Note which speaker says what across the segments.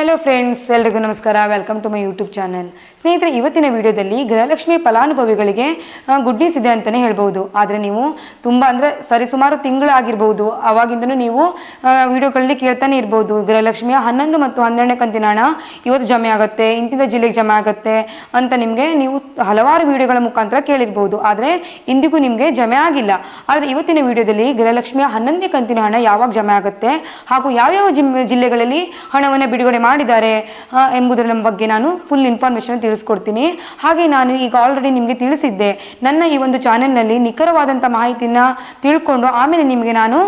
Speaker 1: Hello friends ಎಲ್ರಿಗೂ ನಮಸ್ಕಾರ. Welcome to my YouTube channel ಸ್ನೇಹಿತರೆ, ಇವತ್ತಿನ ವಿಡಿಯೋದಲ್ಲಿ ಗೃಹಲಕ್ಷ್ಮಿ ಫಲಾನುಭವಿಗಳಿಗೆ ಗುಡ್ ನ್ಯೂಸ್ ಇದೆ ಅಂತಲೇ ಹೇಳ್ಬೋದು ಆದರೆ ನೀವು ತುಂಬ ಅಂದರೆ ಸರಿಸುಮಾರು ತಿಂಗಳಾಗಿರ್ಬೋದು ಅವಾಗಿಂದನೂ ನೀವು ವಿಡಿಯೋಗಳಲ್ಲಿ ಕೇಳ್ತಾನೆ ಇರ್ಬೋದು ಗೃಹಲಕ್ಷ್ಮಿಯ ಹನ್ನೊಂದು ಮತ್ತು ಹನ್ನೆರಡನೇ ಕಂತಿನ ಹಣ ಇವತ್ತು ಜಮೆ ಆಗುತ್ತೆ ಇಂತಿಂಥ ಜಿಲ್ಲೆಗೆ ಜಮೆ ಆಗುತ್ತೆ ಅಂತ ನಿಮಗೆ ನೀವು ಹಲವಾರು ವಿಡಿಯೋಗಳ ಮುಖಾಂತರ ಕೇಳಿರ್ಬೋದು ಆದರೆ ಇಂದಿಗೂ ನಿಮಗೆ ಜಮೆ ಆಗಿಲ್ಲ. ಆದರೆ ಇವತ್ತಿನ ವಿಡಿಯೋದಲ್ಲಿ ಗೃಹಲಕ್ಷ್ಮಿಯ ಹನ್ನೊಂದೇ ಕಂತಿನ ಹಣ ಯಾವಾಗ ಜಮೆ ಆಗುತ್ತೆ ಹಾಗೂ ಯಾವ್ಯಾವ ಜಿಲ್ಲೆಗಳಲ್ಲಿ ಹಣವನ್ನು ಬಿಡುಗಡೆ ಮಾಡಿದ್ದಾರೆ ಎಂಬುದರ ಬಗ್ಗೆ ನಾನು ಫುಲ್ ಇನ್ಫಾರ್ಮೇಷನ್ ತಿಳಿಸ್ಕೊಡ್ತೀನಿ. ಹಾಗೆ ನಾನು ಈಗ ಆಲ್ರೆಡಿ ನಿಮಗೆ ತಿಳಿಸಿದ್ದೆ, ನನ್ನ ಈ ಒಂದು ಚಾನೆಲ್ನಲ್ಲಿ ನಿಖರವಾದಂಥ ಮಾಹಿತಿನ ತಿಳ್ಕೊಂಡು ಆಮೇಲೆ ನಿಮಗೆ ನಾನು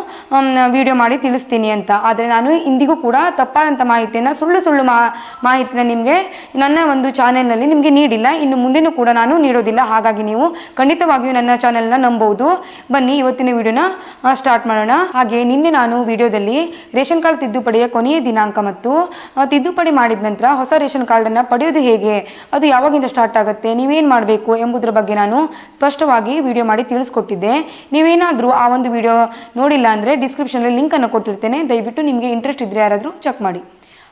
Speaker 1: ವಿಡಿಯೋ ಮಾಡಿ ತಿಳಿಸ್ತೀನಿ ಅಂತ. ಆದರೆ ನಾನು ಇಂದಿಗೂ ಕೂಡ ತಪ್ಪಾದಂಥ ಮಾಹಿತಿಯನ್ನು, ಸುಳ್ಳು ಸುಳ್ಳು ಮಾ ಮಾಹಿತಿನ ನಿಮಗೆ ನನ್ನ ಒಂದು ಚಾನೆಲ್ನಲ್ಲಿ ನಿಮಗೆ ನೀಡಿಲ್ಲ. ಇನ್ನು ಮುಂದೆನೂ ಕೂಡ ನಾನು ನೀಡೋದಿಲ್ಲ. ಹಾಗಾಗಿ ನೀವು ಖಂಡಿತವಾಗಿಯೂ ನನ್ನ ಚಾನೆಲ್ನ ನಂಬಬಹುದು. ಬನ್ನಿ, ಇವತ್ತಿನ ವಿಡಿಯೋನ ಸ್ಟಾರ್ಟ್ ಮಾಡೋಣ. ಹಾಗೆ ನಿನ್ನೆ ನಾನು ವಿಡಿಯೋದಲ್ಲಿ ರೇಷನ್ ಕಾರ್ಡ್ ತಿದ್ದುಪಡಿಯ ಕೊನೆಯ ದಿನಾಂಕ ಮತ್ತು ತಿದ್ದುಪಡಿ ಮಾಡಿದ ನಂತರ ಹೊಸ ರೇಷನ್ ಕಾರ್ಡನ್ನು ಪಡೆಯೋದು ಹೇಗೆ? ಅದು ಯಾವಾಗಿಂದ ಸ್ಟಾರ್ಟ್ ಆಗುತ್ತೆ? ನೀವೇನು ಮಾಡಬೇಕು ಎಂಬುದರ ಬಗ್ಗೆ ನಾನು ಸ್ಪಷ್ಟವಾಗಿ ವಿಡಿಯೋ ಮಾಡಿ ತಿಳಿಸ್ಕೊಟ್ಟಿದ್ದೆ. ನೀವೇನಾದರೂ ಆ ಒಂದು ವಿಡಿಯೋ ನೋಡಿಲ್ಲ ಅಂದರೆ ಡಿಸ್ಕ್ರಿಪ್ಷನಲ್ಲಿ ಲಿಂಕನ್ನು ಕೊಟ್ಟಿರ್ತೇನೆ. ದಯವಿಟ್ಟು ನಿಮಗೆ ಇಂಟ್ರೆಸ್ಟ್ ಇದ್ದರೆ ಯಾರಾದರೂ ಚೆಕ್ ಮಾಡಿ.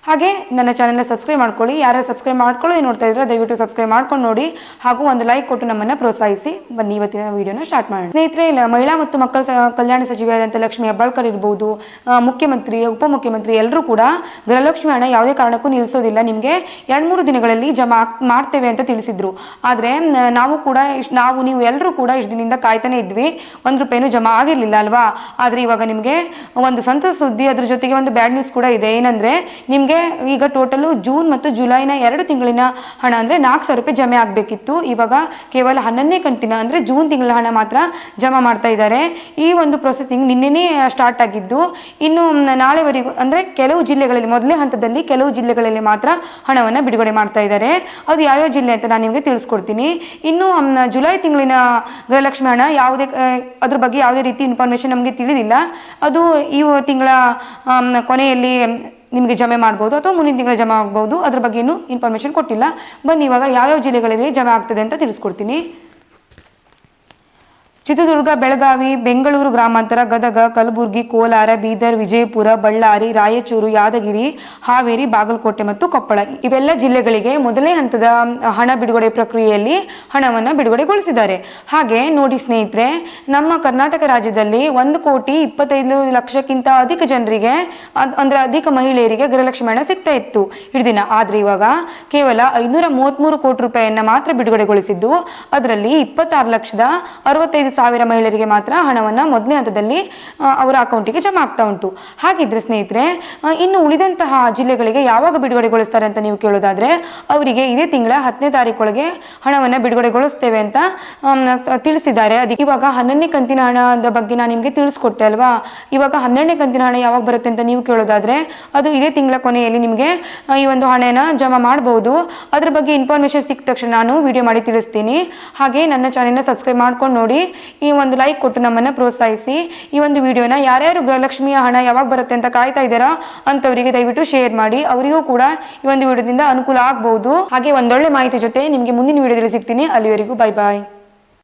Speaker 1: ಹಾಗೆ ನನ್ನ ಚಾನಲ್ನ ಸಬ್ಸ್ಕ್ರೈಬ್ ಮಾಡ್ಕೊಳ್ಳಿ. ಯಾರು ಸಬ್ಸ್ಕ್ರೈಬ್ ಮಾಡ್ಕೊಳ್ಳಿ ನೋಡ್ತಾ ಇದ್ರೆ ದಯವಿಟ್ಟು ಸಬ್ಸ್ಕ್ರೈಬ್ ಮಾಡ್ಕೊಂಡು ನೋಡಿ. ಹಾಗೂ ಒಂದು ಲೈಕ್ ಕೊಟ್ಟು ನಮ್ಮನ್ನು ಪ್ರೋತ್ಸಾಹಿಸಿ. ಬನ್ನಿ, ಇವತ್ತಿನ ವಿಡಿಯೋನ ಸ್ಟಾರ್ಟ್ ಮಾಡೋಣ. ಸ್ನೇಹಿತರೆ ಮಹಿಳಾ ಮತ್ತು ಮಕ್ಕಳ ಕಲ್ಯಾಣ ಸಚಿವೆಯಾದಂಥ ಲಕ್ಷ್ಮಿ ಹೆಬ್ಬಾಳ್ಕರ್ ಇರ್ಬೋದು ಮುಖ್ಯಮಂತ್ರಿ ಉಪಮುಖ್ಯಮಂತ್ರಿ ಎಲ್ಲರೂ ಕೂಡ ಗೃಹಲಕ್ಷ್ಮಿ ಹಣ ಯಾವುದೇ ಕಾರಣಕ್ಕೂ ನಿಲ್ಲಿಸೋದಿಲ್ಲ. ನಿಮಗೆ ಎರಡು ಮೂರು ದಿನಗಳಲ್ಲಿ ಜಮಾ ಮಾಡ್ತೇವೆ ಅಂತ ತಿಳಿಸಿದ್ರು. ಆದರೆ ನಾವು ಕೂಡ ಇಷ್ಟು, ನಾವು, ನೀವು ಎಲ್ಲರೂ ಕೂಡ ಇಷ್ಟು ದಿನದಿಂದ ಕಾಯ್ತಾನೆ ಇದ್ವಿ. ಒಂದು ರೂಪಾಯಿನೂ ಜಮಾ ಆಗಿರಲಿಲ್ಲ ಅಲ್ವಾ? ಆದರೆ ಇವಾಗ ನಿಮಗೆ ಒಂದು ಸಂತಸ ಸುದ್ದಿ ಅದ್ರ ಜೊತೆಗೆ ಒಂದು ಬ್ಯಾಡ್ ನ್ಯೂಸ್ ಕೂಡ ಇದೆ. ಏನಂದ್ರೆ, ನಿಮಗೆ ಈಗ ಟೋಟಲು ಜೂನ್ ಮತ್ತು ಜುಲೈನ ಎರಡು ತಿಂಗಳಿನ ಹಣ ಅಂದರೆ ನಾಲ್ಕು ಸಾವಿರ ರೂಪಾಯಿ ಜಮೆ ಆಗಬೇಕಿತ್ತು. ಇವಾಗ ಕೇವಲ ಹನ್ನೊಂದನೇ ಕಂತಿನ ಅಂದರೆ ಜೂನ್ ತಿಂಗಳ ಹಣ ಮಾತ್ರ ಜಮಾ ಮಾಡ್ತಾ ಇದ್ದಾರೆ. ಈ ಒಂದು ಪ್ರೊಸೆಸಿಂಗ್ ನಿನ್ನೆನೇ ಸ್ಟಾರ್ಟ್ ಆಗಿದ್ದು. ಇನ್ನು ನಾಳೆವರೆಗೂ ಅಂದರೆ ಕೆಲವು ಜಿಲ್ಲೆಗಳಲ್ಲಿ ಮೊದಲನೇ ಹಂತದಲ್ಲಿ ಕೆಲವು ಜಿಲ್ಲೆಗಳಲ್ಲಿ ಮಾತ್ರ ಹಣವನ್ನು ಬಿಡುಗಡೆ ಮಾಡ್ತಾ ಇದ್ದಾರೆ. ಅದು ಯಾವ್ಯಾವ ಜಿಲ್ಲೆ ಅಂತ ನಾನು ನಿಮಗೆ ತಿಳಿಸ್ಕೊಡ್ತೀನಿ. ಇನ್ನು ಜುಲೈ ತಿಂಗಳಿನ ಗೃಹಲಕ್ಷ್ಮಿ ಹಣ ಯಾವುದೇ ಅದ್ರ ಬಗ್ಗೆ ಯಾವುದೇ ರೀತಿ ಇನ್ಫಾರ್ಮೇಷನ್ ನಮಗೆ ತಿಳಿದಿಲ್ಲ. ಅದು ಈ ತಿಂಗಳ ಕೊನೆಯಲ್ಲಿ ನಿಮಗೆ ಜಮೆ ಮಾಡ್ಬೋದು ಅಥವಾ ಮುಂದಿನ ತಿಂಗಳು ಜಮೆ ಆಗ್ಬೋದು. ಅದ್ರ ಬಗ್ಗೆ ಇನ್ನೂ ಇನ್ಫಾರ್ಮೇಷನ್ ಕೊಟ್ಟಿಲ್ಲ. ಬನ್ನಿ, ಇವಾಗ ಯಾವ್ಯಾವ ಜಿಲ್ಲೆಗಳಲ್ಲಿ ಜಮೆ ಆಗ್ತದೆ ಅಂತ ತಿಳಿಸ್ಕೊಡ್ತೀನಿ. ಚಿತ್ರದುರ್ಗ, ಬೆಳಗಾವಿ, ಬೆಂಗಳೂರು ಗ್ರಾಮಾಂತರ, ಗದಗ, ಕಲಬುರಗಿ, ಕೋಲಾರ, ಬೀದರ್, ವಿಜಯಪುರ, ಬಳ್ಳಾರಿ, ರಾಯಚೂರು, ಯಾದಗಿರಿ, ಹಾವೇರಿ, ಬಾಗಲಕೋಟೆ ಮತ್ತು ಕೊಪ್ಪಳ. ಇವೆಲ್ಲ ಜಿಲ್ಲೆಗಳಿಗೆ ಮೊದಲೇ ಹಂತದ ಹಣ ಬಿಡುಗಡೆ ಪ್ರಕ್ರಿಯೆಯಲ್ಲಿ ಹಣವನ್ನು ಬಿಡುಗಡೆಗೊಳಿಸಿದ್ದಾರೆ. ಹಾಗೆ ನೋಡಿ ಸ್ನೇಹಿತರೆ, ನಮ್ಮ ಕರ್ನಾಟಕ ರಾಜ್ಯದಲ್ಲಿ ಒಂದು ಕೋಟಿ ಇಪ್ಪತ್ತೈದು ಲಕ್ಷಕ್ಕಿಂತ ಅಧಿಕ ಜನರಿಗೆ ಅದ್- ಅಂದ್ರೆ ಅಧಿಕ ಮಹಿಳೆಯರಿಗೆ ಗೃಹಲಕ್ಷ್ಮಿ ಹಣ ಸಿಗ್ತಾ ಇತ್ತು. ಹಿಡಿದಿನ ಆದ್ರೆ ಇವಾಗ ಕೇವಲ ಐನೂರ ಮೂವತ್ಮೂರು ಕೋಟಿ ರೂಪಾಯಿಯನ್ನು ಮಾತ್ರ ಬಿಡುಗಡೆಗೊಳಿಸಿದ್ದು. ಅದರಲ್ಲಿ ಇಪ್ಪತ್ತಾರು ಲಕ್ಷದ ಅರವತ್ತೈದು ಸಾವಿರ ಮಹಿಳೆಯರಿಗೆ ಮಾತ್ರ ಹಣವನ್ನು ಮೊದಲನೇ ಹಂತದಲ್ಲಿ ಅವರ ಅಕೌಂಟಿಗೆ ಜಮಾ ಆಗ್ತಾ ಉಂಟು. ಹಾಗಿದ್ರೆ ಸ್ನೇಹಿತರೆ ಇನ್ನು ಉಳಿದಂತಹ ಜಿಲ್ಲೆಗಳಿಗೆ ಯಾವಾಗ ಬಿಡುಗಡೆಗೊಳಿಸ್ತಾರೆ ಅಂತ ನೀವು ಕೇಳೋದಾದರೆ, ಅವರಿಗೆ ಇದೇ ತಿಂಗಳ ಹತ್ತನೇ ತಾರೀಕೊಳಗೆ ಹಣವನ್ನು ಬಿಡುಗಡೆಗೊಳಿಸ್ತೇವೆ ಅಂತ ತಿಳಿಸಿದ್ದಾರೆ. ಅದಕ್ಕೆ ಇವಾಗ ಹನ್ನೊಂದನೇ ಕಂತಿನ ಹಣದ ಬಗ್ಗೆ ನಾನು ನಿಮಗೆ ತಿಳಿಸ್ಕೊಟ್ಟೆ ಅಲ್ವಾ? ಇವಾಗ ಹನ್ನೆರಡನೇ ಕಂತಿನ ಹಣ ಯಾವಾಗ ಬರುತ್ತೆ ಅಂತ ನೀವು ಕೇಳೋದಾದರೆ, ಅದು ಇದೇ ತಿಂಗಳ ಕೊನೆಯಲ್ಲಿ ನಿಮಗೆ ಈ ಒಂದು ಹಣನ ಜಮಾ ಮಾಡಬಹುದು ಅದರ ಬಗ್ಗೆ ಇನ್ಫಾರ್ಮೇಶನ್ ಸಿಕ್ಕ ತಕ್ಷಣ ನಾನು ವಿಡಿಯೋ ಮಾಡಿ ತಿಳಿಸ್ತೀನಿ. ಹಾಗೆ ನನ್ನ ಚಾನೆಲ್ನ ಸಬ್ಸ್ಕ್ರೈಬ್ ಮಾಡ್ಕೊಂಡು ನೋಡಿ. ಈ ಒಂದು ಲೈಕ್ ಕೊಟ್ಟು ನಮ್ಮನ್ನು ಪ್ರೋತ್ಸಾಹಿಸಿ. ಈ ಒಂದು ವಿಡಿಯೋನ ಯಾರ್ಯಾರು ಗೃಹಲಕ್ಷ್ಮಿಯ ಹಣ ಯಾವಾಗ ಬರುತ್ತೆ ಅಂತ ಕಾಯ್ತಾ ಇದ್ದಾರಾ ಅಂತವರಿಗೆ ದಯವಿಟ್ಟು ಶೇರ್ ಮಾಡಿ. ಅವರಿಗೂ ಕೂಡ ಈ ಒಂದು ವಿಡಿಯೋದಿಂದ ಅನುಕೂಲ ಆಗ್ಬಹುದು ಹಾಗೆ ಒಂದೊಳ್ಳೆ ಮಾಹಿತಿ ಜೊತೆ ನಿಮಗೆ ಮುಂದಿನ ವಿಡಿಯೋದಲ್ಲಿ ಸಿಗ್ತೀನಿ. ಅಲ್ಲಿವರೆಗೂ ಬೈ ಬಾಯ್